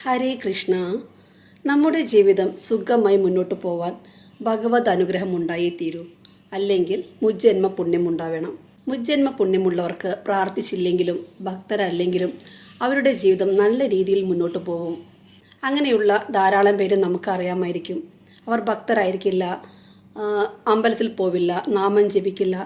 ഹരേ കൃഷ്ണ. നമ്മുടെ ജീവിതം സുഖമായി മുന്നോട്ട് പോവാൻ ഭഗവത് അനുഗ്രഹം ഉണ്ടായേ തീരൂ അല്ലെങ്കിൽ മുജ്ജന്മ പുണ്യം ഉണ്ടാവണം മുജ്ജന്മ പുണ്യമുള്ളവർക്ക് പ്രാർത്ഥിച്ചില്ലെങ്കിലും ഭക്തരല്ലെങ്കിലും അവരുടെ ജീവിതം നല്ല രീതിയിൽ മുന്നോട്ട് പോകും അങ്ങനെയുള്ള ധാരാളം പേര് നമുക്കറിയാമായിരിക്കും. അവർ ഭക്തരായിരിക്കില്ല അമ്പലത്തിൽ പോവില്ല നാമം ജപിക്കില്ല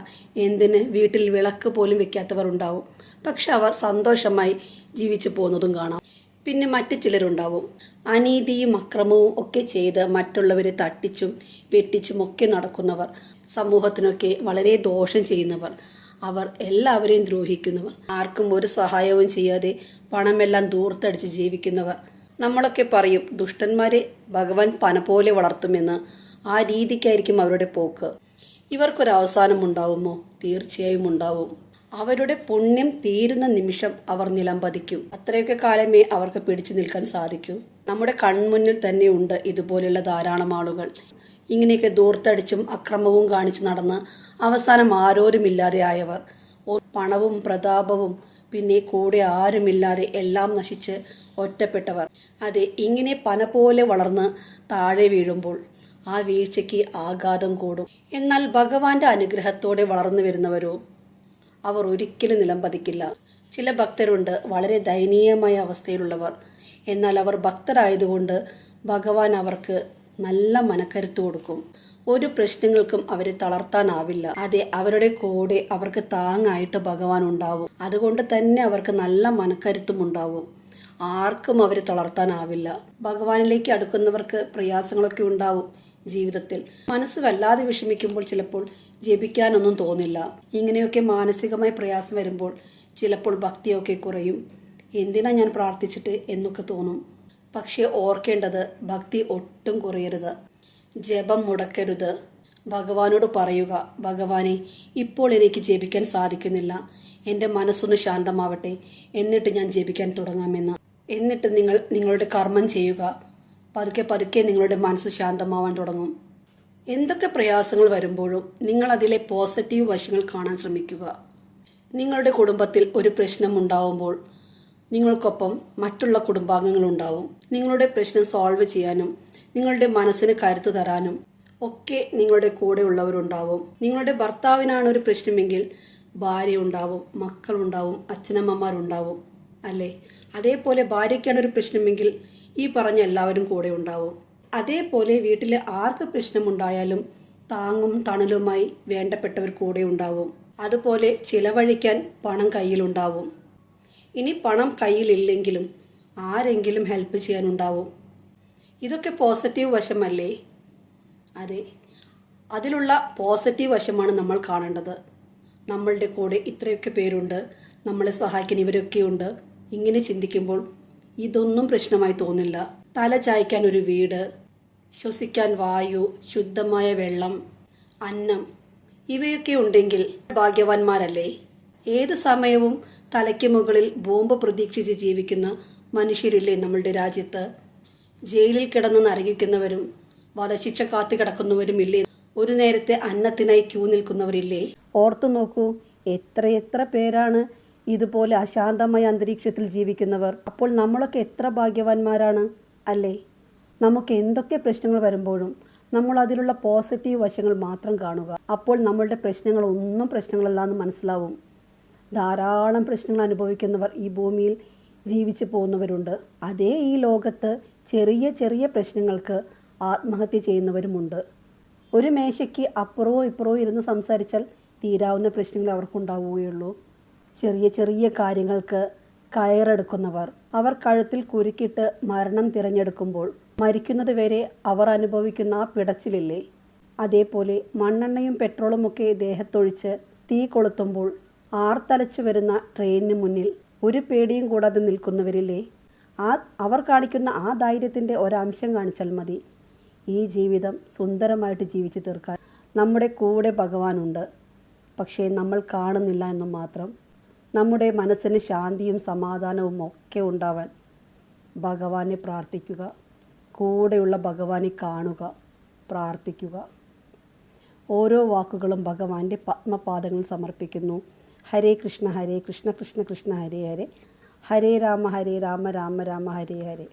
എന്തിന് വീട്ടിൽ വിളക്ക് പോലും വെക്കാത്തവർ ഉണ്ടാവും പക്ഷെ അവർ സന്തോഷമായി ജീവിച്ചു പോകുന്നതും കാണാം. പിന്നെ മറ്റു ചിലരുണ്ടാവും. അനീതിയും അക്രമവും ഒക്കെ ചെയ്ത് മറ്റുള്ളവരെ തട്ടിച്ചും വെട്ടിച്ചും ഒക്കെ നടക്കുന്നവർ സമൂഹത്തിനൊക്കെ വളരെ ദോഷം ചെയ്യുന്നവർ അവർ എല്ലാവരെയും ദ്രോഹിക്കുന്നവർ ആർക്കും ഒരു സഹായവും ചെയ്യാതെ പണമെല്ലാം ദൂർത്തടിച്ച് ജീവിക്കുന്നവർ. നമ്മളൊക്കെ പറയും ദുഷ്ടന്മാരെ ഭഗവാൻ പന പോലെ വളർത്തുമെന്ന്. ആ രീതിക്കായിരിക്കും അവരുടെ പോക്ക്. ഇവർക്കൊരു അവസാനം ഉണ്ടാവുമോ? തീർച്ചയായും ഉണ്ടാവും. അവരുടെ പുണ്യം തീരുന്ന നിമിഷം അവർ നിലംപതിക്കും അത്രയൊക്കെ കാലമേ അവർക്ക് പിടിച്ചു നിൽക്കാൻ സാധിക്കൂ. നമ്മുടെ കൺമുന്നിൽ തന്നെ ഉണ്ട് ഇതുപോലെയുള്ള ധാരാളം ആളുകൾ. ഇങ്ങനെയൊക്കെ ദൂർത്തടിച്ചും അക്രമവും കാണിച്ചു നടന്ന് അവസാനം ആരോരുമില്ലാതെ ആയവർ. പണവും പ്രതാപവും പിന്നെ കൂടെ ആരുമില്ലാതെ എല്ലാം നശിച്ച് ഒറ്റപ്പെട്ടവർ. അതെ ഇങ്ങനെ പന പോലെ വളർന്ന് താഴെ വീഴുമ്പോൾ ആ വീഴ്ചയ്ക്ക് ആഘാതം കൂടും. എന്നാൽ ഭഗവാന്റെ അനുഗ്രഹത്തോടെ വളർന്നു വരുന്നവരോ? അവർ ഒരിക്കലും നിലം പതിക്കില്ല. ചില ഭക്തരുണ്ട് വളരെ ദയനീയമായ അവസ്ഥയിലുള്ളവർ. എന്നാൽ അവർ ഭക്തരായതുകൊണ്ട് ഭഗവാൻ അവർക്ക് നല്ല മനക്കരുത്ത് കൊടുക്കും. ഒരു പ്രശ്നങ്ങൾക്കും അവരെ തളർത്താനാവില്ല. അതെ അവരുടെ കൂടെ അവർക്ക് താങ്ങായിട്ട് ഭഗവാൻ ഉണ്ടാവും. അതുകൊണ്ട് തന്നെ അവർക്ക് നല്ല മനക്കരുത്തും ഉണ്ടാവും. ആർക്കും അവരെ തളർത്താനാവില്ല. ഭഗവാനിലേക്ക് അടുക്കുന്നവർക്ക് പ്രയാസങ്ങളൊക്കെ ഉണ്ടാവും ജീവിതത്തിൽ. മനസ്സ് വല്ലാതെ വിഷമിക്കുമ്പോൾ ചിലപ്പോൾ ജപിക്കാനൊന്നും തോന്നില്ല. ഇങ്ങനെയൊക്കെ മാനസികമായ പ്രയാസം വരുമ്പോൾ ചിലപ്പോൾ ഭക്തിയൊക്കെ കുറയും. എന്തിനാ ഞാൻ പ്രാർത്ഥിച്ചിട്ട് എന്നൊക്കെ തോന്നും. പക്ഷേ ഓർക്കേണ്ടത് ഭക്തി ഒട്ടും കുറയരുത്. ജപം മുടക്കരുത്. ഭഗവാനോട് പറയുക ഭഗവാനെ ഇപ്പോൾ എനിക്ക് ജപിക്കാൻ സാധിക്കുന്നില്ല. എന്റെ മനസ്സൊന്ന് ശാന്തമാവട്ടെ. എന്നിട്ട് ഞാൻ ജപിക്കാൻ തുടങ്ങാമെന്ന്. എന്നിട്ട് നിങ്ങൾ നിങ്ങളുടെ കർമ്മം ചെയ്യുക. പതുക്കെ പതുക്കെ നിങ്ങളുടെ മനസ്സ് ശാന്തമാവാൻ തുടങ്ങും. എന്തൊക്കെ പ്രയാസങ്ങൾ വരുമ്പോഴും നിങ്ങൾ അതിലെ പോസിറ്റീവ് വശങ്ങൾ കാണാൻ ശ്രമിക്കുക. നിങ്ങളുടെ കുടുംബത്തിൽ ഒരു പ്രശ്നം ഉണ്ടാവുമ്പോൾ നിങ്ങൾക്കൊപ്പം മറ്റുള്ള കുടുംബാംഗങ്ങൾ ഉണ്ടാവും. നിങ്ങളുടെ പ്രശ്നം സോൾവ് ചെയ്യാനും നിങ്ങളുടെ മനസ്സിന് കരുത്തു തരാനും ഒക്കെ നിങ്ങളുടെ കൂടെ ഉള്ളവരുണ്ടാവും. നിങ്ങളുടെ ഭർത്താവിനാണ് ഒരു പ്രശ്നമെങ്കിൽ ഭാര്യ ഉണ്ടാവും മക്കളുണ്ടാവും അച്ഛനമ്മമാരുണ്ടാവും അല്ലേ? അതേപോലെ ഭാര്യയ്ക്കാണ് ഒരു പ്രശ്നമെങ്കിൽ ഈ പറഞ്ഞ എല്ലാവരും കൂടെ ഉണ്ടാവും. അതേപോലെ വീട്ടിൽ ആർക്ക് പ്രശ്നമുണ്ടായാലും താങ്ങും തണലുമായി വേണ്ടപ്പെട്ടവർ കൂടെ ഉണ്ടാവും. അതുപോലെ ചിലവഴിക്കാൻ പണം കയ്യിലുണ്ടാവും. ഇനി പണം കയ്യിലില്ലെങ്കിലും ആരെങ്കിലും ഹെൽപ്പ് ചെയ്യാനുണ്ടാവും. ഇതൊക്കെ പോസിറ്റീവ് വശമല്ലേ? അതെ. അതിലുള്ള പോസിറ്റീവ് വശമാണ് നമ്മൾ കാണേണ്ടത്. നമ്മളുടെ കൂടെ ഇത്രയൊക്കെ പേരുണ്ട്. നമ്മളെ സഹായിക്കാൻ ഇവരൊക്കെയുണ്ട്. ഇങ്ങനെ ചിന്തിക്കുമ്പോൾ ഇതൊന്നും പ്രശ്നമായി തോന്നില്ല. തല ചായ്ക്കാൻ ഒരു വീട് ശ്വസിക്കാൻ വായു ശുദ്ധമായ വെള്ളം അന്നം ഇവയൊക്കെ ഉണ്ടെങ്കിൽ ഭാഗ്യവാന്മാരല്ലേ? ഏത് സമയവും തലയ്ക്ക് മുകളിൽ ബോംബ് പ്രതീക്ഷിച്ച് ജീവിക്കുന്ന മനുഷ്യരില്ലേ നമ്മളുടെ രാജ്യത്ത്? ജയിലിൽ കിടന്ന് നരകിക്കുന്നവരും വധശിക്ഷ കാത്തു കിടക്കുന്നവരും ഇല്ലേ? ഒരു നേരത്തെ അന്നത്തിനായി ക്യൂ നിൽക്കുന്നവരില്ലേ? ഓർത്തു നോക്കൂ എത്രയെത്ര എത്ര പേരാണ് ഇതുപോലെ അശാന്തമായ അന്തരീക്ഷത്തിൽ ജീവിക്കുന്നവർ. അപ്പോൾ നമ്മളൊക്കെ എത്ര ഭാഗ്യവാന്മാരാണ് അല്ലേ? നമുക്ക് എന്തൊക്കെ പ്രശ്നങ്ങൾ വരുമ്പോഴും നമ്മൾ അതിലുള്ള പോസിറ്റീവ് വശങ്ങൾ മാത്രം കാണുക. അപ്പോൾ നമ്മളുടെ പ്രശ്നങ്ങൾ ഒന്നും പ്രശ്നങ്ങളല്ല എന്ന് മനസ്സിലാവും. ധാരാളം പ്രശ്നങ്ങൾ അനുഭവിക്കുന്നവർ ഈ ഭൂമിയിൽ ജീവിച്ചു പോകുന്നവരുണ്ട്. അതേ ഈ ലോകത്ത് ചെറിയ ചെറിയ പ്രശ്നങ്ങൾക്ക് ആത്മഹത്യ ചെയ്യുന്നവരുമുണ്ട്. ഒരു മേശയ്ക്ക് അപ്പുറവും ഇപ്പുറവും ഇരുന്ന് സംസാരിച്ചാൽ തീരാവുന്ന പ്രശ്നങ്ങൾ അവർക്കുണ്ടാവുകയുള്ളൂ. ചെറിയ ചെറിയ കാര്യങ്ങൾക്ക് കയറെടുക്കുന്നവർ. അവർ കഴുത്തിൽ കുരുക്കിട്ട് മരണം തിരഞ്ഞെടുക്കുമ്പോൾ മരിക്കുന്നത് വരെ അവർ അനുഭവിക്കുന്ന ആ പിടച്ചിലില്ലേ? അതേപോലെ മണ്ണെണ്ണയും പെട്രോളും ഒക്കെ ദേഹത്തൊഴിച്ച് തീ കൊളുത്തുമ്പോൾ ആർത്തലച്ചു വരുന്ന ട്രെയിനിന് മുന്നിൽ ഒരു പേടിയും കൂടാതെ നിൽക്കുന്നവരില്ലേ? ആ അവർ കാണിക്കുന്ന ആ ധൈര്യത്തിന്റെ ഒരംശം കാണിച്ചാൽ മതി. ഈ ജീവിതം സുന്ദരമായിട്ട് ജീവിച്ചു തീർക്കാൻ നമ്മുടെ കൂടെ ഭഗവാനുണ്ട്. പക്ഷേ നമ്മൾ കാണുന്നില്ല എന്ന് മാത്രം നമ്മുടെ മനസ്സിന് ശാന്തിയും സമാധാനവും ഒക്കെ ഉണ്ടാവാൻ ഭഗവാനെ പ്രാർത്ഥിക്കുക. കൂടെയുള്ള ഭഗവാനെ കാണുക പ്രാർത്ഥിക്കുക. ഓരോ വാക്കുകളും ഭഗവാന്റെ പത്മപാദങ്ങൾ സമർപ്പിക്കുന്നു. ഹരേ കൃഷ്ണ ഹരേ കൃഷ്ണ കൃഷ്ണ കൃഷ്ണ ഹരേ ഹരേ. ഹരേ രാമ ഹരേ രാമ രാമ രാമ ഹരേ ഹരേ.